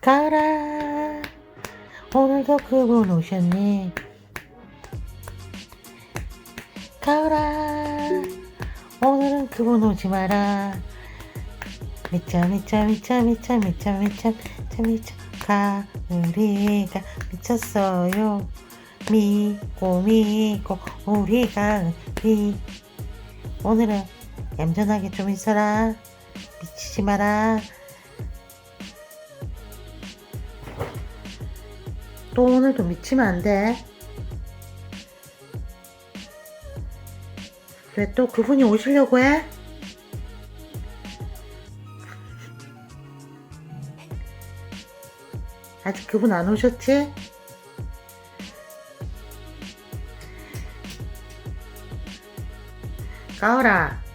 가라. 오늘도 그분 오셨네. 가라. 오늘은 그분 오지 마라. 미쳐 미쳐 미쳐 미쳐 미쳐 미쳐 미쳐 미쳐 가을이가 미쳤어요. 미고 미고 우리가 미 오늘은 얌전하게 좀 있어라 미치지 마라 또 오늘도 미치면 안 돼 왜 또 그분이 오시려고 해? 아직 그분 안 오셨지? 가오라.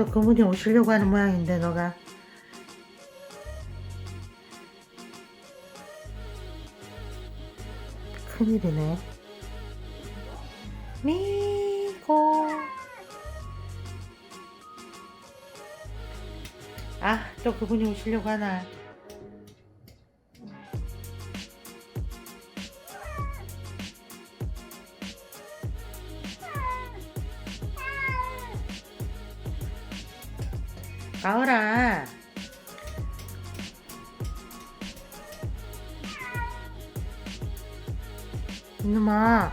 또 그분이 오시려고 하는 모양인데 너가 큰일이네. 미고. 아, 또 그분이 오시려고 하나. 가오라. 이놈아.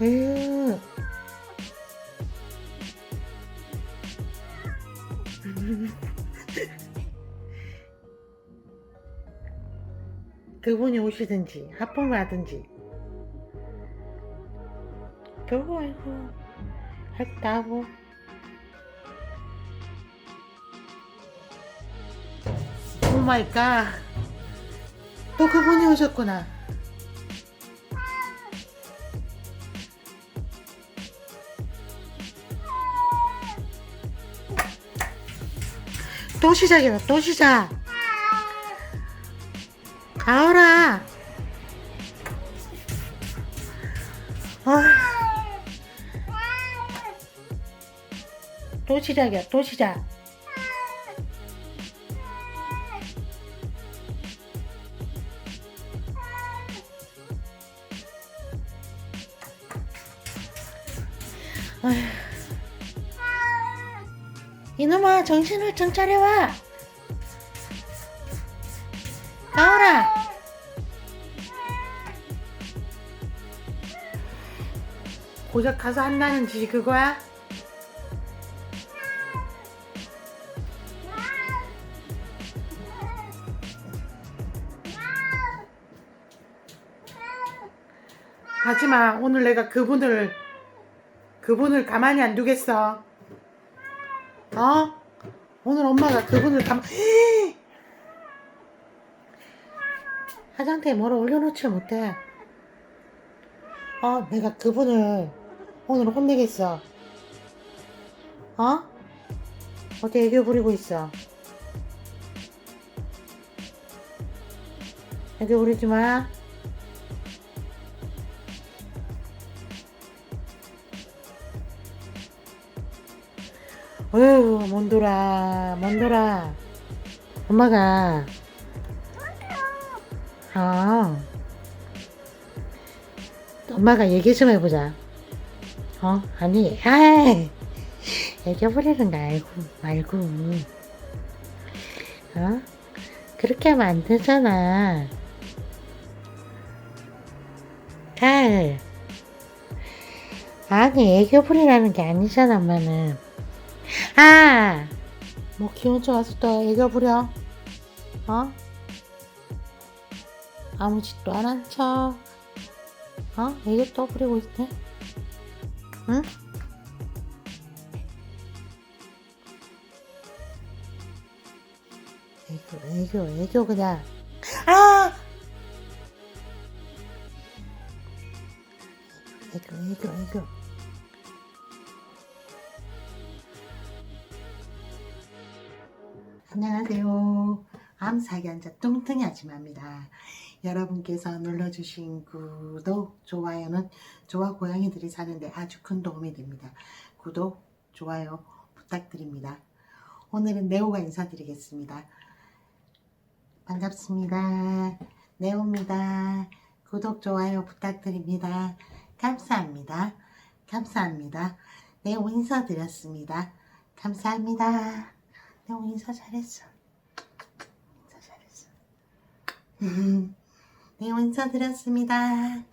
에휴. 그분이 오시든지 하품을 하든지. 별거 아니고 할 것도 하고. 오 마이 갓. 또 그분이 오셨구나. 또 시작이다 또 시작 가오라 아. 또 시작이야 또 시작. 이놈아 정신을 좀 차려와 가오라 고작 가서 한다는 짓이 그거야? 하지마 오늘 내가 그분을 그분을 가만히 안 두겠어 어? 오늘 엄마가 그분을 가만 화장대에 뭐를 올려놓지 못해 어, 내가 그분을 오늘 혼내겠어. 어? 어디 애교 부리고 있어? 애교 부리지 마. 어휴, 몬돌아, 몬돌아. 엄마가, 어, 엄마가 얘기 좀 해보자. 어? 아니, 아이, 애교 부리는 거 알고, 말고. 어? 그렇게 하면 안 되잖아. 가을. 아니, 애교 부리라는 게 아니잖아, 엄마는. 아! 뭐, 기분 좋아서 또 애교 부려. 어? 아무 짓도 안 한 척. 어? 이게 또 부리고 있네. 응? 애교, 애교, 애교 그냥. 아! 애교, 애교, 애교. 안녕하세요. 암사기 앉아 뚱뚱이 아줌마입니다. 여러분께서 눌러주신 구독, 좋아요는 저와 고양이들이 사는데 아주 큰 도움이 됩니다. 구독, 좋아요 부탁드립니다. 오늘은 네오가 인사드리겠습니다. 반갑습니다. 네오입니다. 구독, 좋아요 부탁드립니다. 감사합니다. 감사합니다. 네오 인사드렸습니다. 감사합니다. 네오 인사 잘했어. 인사 잘했어. 음, 네오 인사드렸습니다.